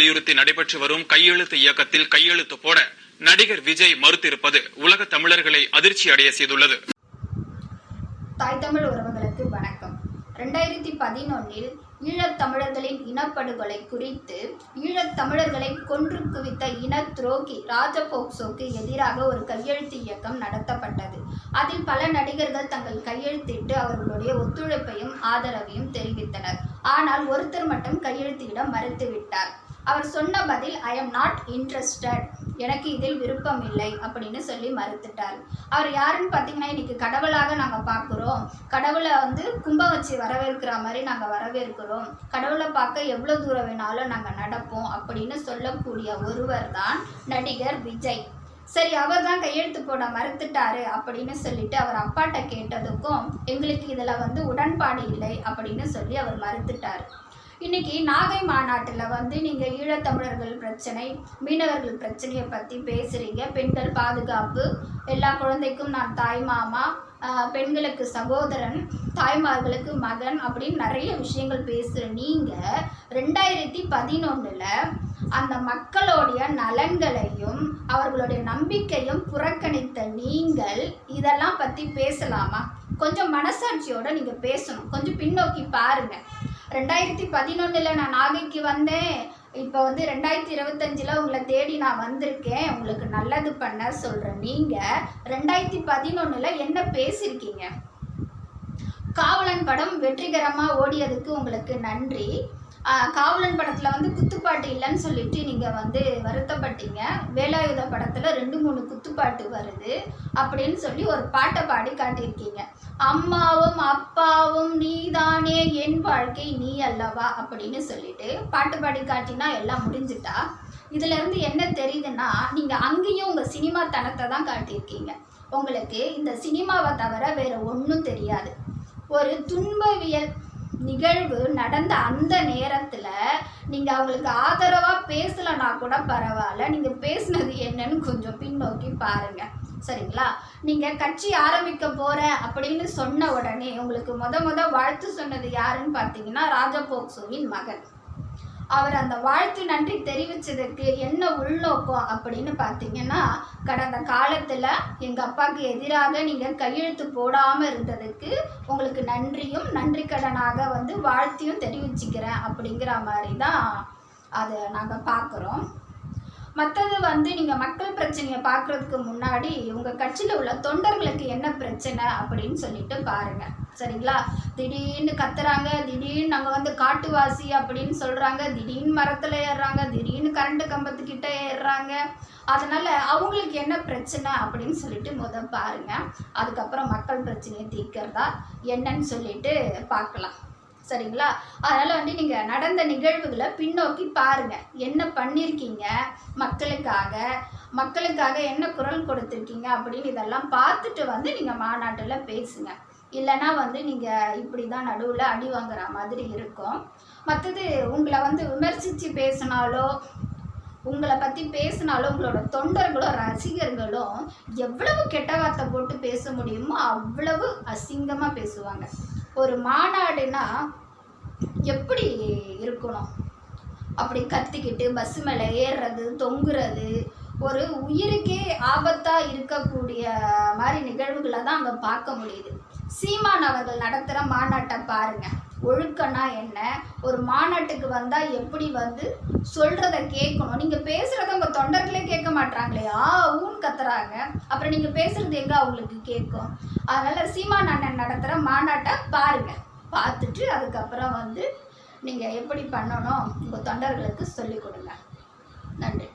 வலியுறுத்தி நடைபெற்று வரும் கையெழுத்து இயக்கத்தில் கையெழுத்து போட நடிகர் விஜய் மறுத்திருப்பது உலக தமிழர்களை அதிர்ச்சி அடைய செய்துள்ளது. தாய் தமிழ் உறவுகளுக்கு வணக்கம். ரெண்டாயிரத்தி பதினொன்னில் ஈழத் தமிழர்களின் இனப்படுகொலை குறித்து ஈழத் தமிழர்களை கொன்று குவித்த இன துரோகி ராஜபோக்சோக்கு எதிராக ஒரு கையெழுத்து இயக்கம் நடத்தப்பட்டது. அதில் பல நடிகர்கள் தங்கள் கையெழுத்திட்டு அவர்களுடைய ஒத்துழைப்பையும் ஆதரவையும் தெரிவித்தனர். ஆனால் ஒருத்தர் மட்டும் கையெழுத்திட மறுத்துவிட்டார். அவர் சொன்ன பதில் ஐ எம் நாட் இன்ட்ரெஸ்டட் எனக்கு இதில் விருப்பம் இல்லை அப்படின்னு சொல்லி மறுத்துட்டார். அவர் யாருன்னு பார்த்தீங்கன்னா இன்றைக்கி கடவுளாக நாங்கள் பார்க்குறோம். கடவுளை வந்து கும்பம் வச்சு வரவேற்கிற மாதிரி நாங்கள் வரவேற்கிறோம். கடவுளை பார்க்க எவ்வளோ தூரம் வேணாலும் நாங்கள் நடப்போம் அப்படின்னு சொல்லக்கூடிய ஒருவர் தான் நடிகர் விஜய். சரி அவர் தான் கையெழுத்து போட மறுத்துட்டாரு அப்படின்னு சொல்லிட்டு அவர் அப்பாட்ட கேட்டதுக்கும் எங்களுக்கு இதில் வந்து உடன்பாடு இல்லை அப்படின்னு சொல்லி அவர் மறுத்துட்டார். இன்னைக்கு நாகை மாநாட்டில் வந்து நீங்கள் ஈழத்தமிழர்கள் பிரச்சனை மீனவர்கள் பிரச்சனையை பற்றி பேசுகிறீங்க பெண்கள் பாதுகாப்பு எல்லா குழந்தைக்கும் நான் தாய் மாமா பெண்களுக்கு சகோதரன் தாய்மார்களுக்கு மகன் அப்படின்னு நிறைய விஷயங்கள் பேசுகிற நீங்கள் ரெண்டாயிரத்தி பதினொன்றில் அந்த மக்களுடைய நலன்களையும் அவர்களுடைய நம்பிக்கையும் புறக்கணித்த நீங்கள் இதெல்லாம் பற்றி பேசலாமா? கொஞ்சம் மனசாட்சியோட நீங்கள் பேசணும். கொஞ்சம் பின்னோக்கி பாருங்கள் ரெண்டாயிரத்தி பதினொன்றில் நான் நாகைக்கு வந்தேன். இப்போ வந்து ரெண்டாயிரத்தி இருபத்தஞ்சில் உங்களை தேடி நான் வந்திருக்கேன். உங்களுக்கு நல்லது பண்ண சொல்கிறேன் நீங்கள் ரெண்டாயிரத்தி பதினொன்றில் என்ன பேசியிருக்கீங்க காவலன் படம் வெற்றிகரமாக ஓடியதுக்கு உங்களுக்கு நன்றி. காவலன் படத்தில் வந்து குத்துப்பாட்டு இல்லைன்னு சொல்லிட்டு நீங்கள் வந்து வருத்தப்பட்டீங்க. வேலாயுத படத்தில் ரெண்டு மூணு குத்துப்பாட்டு வருது அப்படின்னு சொல்லி ஒரு பாட்டை பாடி காட்டியிருக்கீங்க. அம்மாவும் அப்பாவும் நீதானே என் வாழ்க்கை நீ அல்லவா அப்படின்னு சொல்லிட்டு பாட்டு பாடி காட்டினா எல்லாம் முடிஞ்சிட்டா. இதுல இருந்து என்ன தெரியுதுன்னா நீங்கள் அங்கேயும் உங்கள் சினிமா தனத்தை தான் காட்டியிருக்கீங்க. உங்களுக்கு இந்த சினிமாவை தவிர வேற ஒன்றும் தெரியாது. ஒரு துன்பவியல் நிகழ்வு நடந்த அந்த நேரத்தில் நீங்கள் அவங்களுக்கு ஆதரவாக பேசலைன்னா கூட பரவாயில்ல. நீங்கள் பேசுனது என்னன்னு கொஞ்சம் பின்னோக்கி பாருங்க. சரிங்களா? நீங்கள் கட்சி ஆரம்பிக்க போகிறேன் அப்படின்னு சொன்ன உடனே உங்களுக்கு முத முத வாழ்த்து சொன்னது யாருன்னு பார்த்தீங்கன்னா ராஜபோக்சோவின் மகன். அவர் அந்த வாழ்த்து நன்றி தெரிவித்ததுக்கு என்ன உள்நோக்கம் அப்படின்னு பார்த்தீங்கன்னா கடந்த காலத்தில் எங்கள் அப்பாவுக்கு எதிராக நீங்கள் கையெழுத்து போடாமல் இருந்ததுக்கு உங்களுக்கு நன்றியும் நன்றி கடனாக வந்து வாழ்த்தையும் தெரிவிச்சுக்கிறேன் அப்படிங்கிற மாதிரி தான் அதை நாங்கள் பார்க்குறோம். மற்றது வந்து நீங்கள் மக்கள் பிரச்சனையை பார்க்குறதுக்கு முன்னாடி உங்கள் கட்சியில் உள்ள தொண்டர்களுக்கு என்ன பிரச்சனை அப்படின்னு சொல்லிட்டு பாருங்கள் சரிங்களா? திடீர்னு கத்துறாங்க திடீர்னு நாங்கள் வந்து காட்டுவாசி அப்படின்னு சொல்கிறாங்க திடீர்னு மரத்தில் ஏறுறாங்க திடீர்னு கரண்ட் கம்பத்துக்கிட்ட ஏறுறாங்க. அதனால் அவங்களுக்கு என்ன பிரச்சனை அப்படின்னு சொல்லிட்டு முதல் பாருங்கள் அதுக்கப்புறம் மக்கள் பிரச்சனையை தீர்க்கிறதா என்னன்னு சொல்லிட்டு பார்க்கலாம். சரிங்களா? அதனால் வந்து நீங்கள் நடந்த நிகழ்வுகளை பின்னோக்கி பாருங்கள் என்ன பண்ணியிருக்கீங்க மக்களுக்காக மக்களுக்காக என்ன குரல் கொடுத்துருக்கீங்க அப்படின்னு இதெல்லாம் பார்த்துட்டு வந்து நீங்கள் மாநாட்டில் பேசுங்க. இல்லைன்னா வந்து நீங்கள் இப்படி தான் நடுவில் அடி வாங்குற மாதிரி இருக்கும். மற்றது உங்களை வந்து விமர்சித்து பேசினாலோ உங்களை பற்றி பேசினாலும் உங்களோட தொண்டர்களும் ரசிகர்களும் எவ்வளவு கெட்ட வார்த்தை போட்டு பேச முடியுமோ அவ்வளவு அசிங்கமாக பேசுவாங்க. ஒரு மாநாடுனா எப்படி இருக்கணும்? அப்படி கத்திக்கிட்டு பஸ் மேலே ஏறுறது தொங்குறது ஒரு உயிருக்கே ஆபத்தாக இருக்கக்கூடிய மாதிரி நிகழ்வுகளை தான் அங்கே பார்க்க முடியுது. சீமான் அவர்கள் நடத்துகிற மாநாட்டை பாருங்கள் ஒழுக்கம்னா என்ன? ஒரு மாநாட்டுக்கு வந்தால் எப்படி வந்து சொல்கிறத கேட்கணும். நீங்கள் பேசுகிறத உங்கள் தொண்டர்களே கேட்க மாட்றாங்களே. ஆ ஊன் கத்துறாங்க. அப்புறம் நீங்கள் பேசுகிறது எங்கே அவங்களுக்கு கேட்கும்? அதனால் சீமான் அண்ணன் நடத்துகிற மாநாட்டை பாருங்க. பார்த்துட்டு அதுக்கப்புறம் வந்து நீங்கள் எப்படி பண்ணணும்? உங்கள் தொண்டர்களுக்கு சொல்லிக் கொடுங்க. நன்றி.